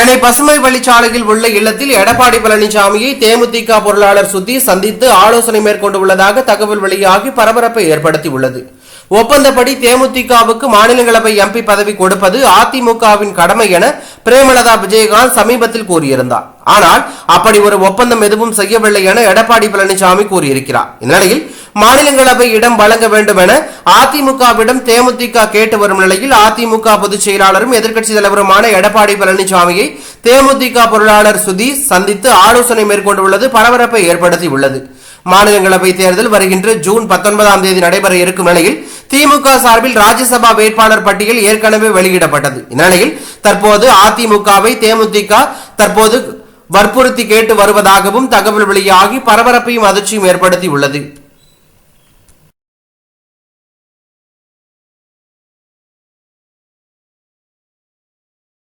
சென்னை பசுமை வழிச்சாலையில் உள்ள இல்லத்தில் எடப்பாடி பழனிசாமியை தேமுதிக பொருளாளர் சுத்தி சந்தித்து ஆலோசனை மேற்கொண்டுள்ளதாக தகவல் வெளியாகி பரபரப்பை ஏற்படுத்தியுள்ளது. ஒப்பந்தப்படி தேமுதிகவுக்கு மாநிலங்களவை எம்பி பதவி கொடுப்பது அதிமுகவின் கடமை என பிரேமலதா விஜயகாந்த் சமீபத்தில் கூறியிருந்தார். ஆனால் அப்படி ஒரு ஒப்பந்தம் எதுவும் செய்யவில்லை என எடப்பாடி பழனிசாமி கூறியிருக்கிறார். இந்நிலையில் மாநிலங்களவை இடம் வழங்க வேண்டும் என அதிமுகவிடம் தேமுதிக கேட்டு வரும் நிலையில் அதிமுக பொதுச் செயலாளரும் எதிர்க்கட்சி தலைவருமான எடப்பாடி பழனிசாமியை தேமுதிக பொருளாளர் சுதி சந்தித்து ஆலோசனை மேற்கொண்டுள்ளது பரபரப்பை ஏற்படுத்தியுள்ளது. மாநிலங்களவை தேர்தல் வருகின்ற ஜூன் பத்தொன்பதாம் தேதி நடைபெற இருக்கும் நிலையில் திமுக சார்பில் ராஜ்யசபா வேட்பாளர் பட்டியல் ஏற்கனவே வெளியிடப்பட்டது. இந்நிலையில் தற்போது அதிமுகவை தேமுதிக தற்போது வற்புறுத்தி கேட்டு வருவதாகவும் தகவல் வெளியாகி பரபரப்பையும் அதிர்ச்சியும் ஏற்படுத்தியுள்ளது.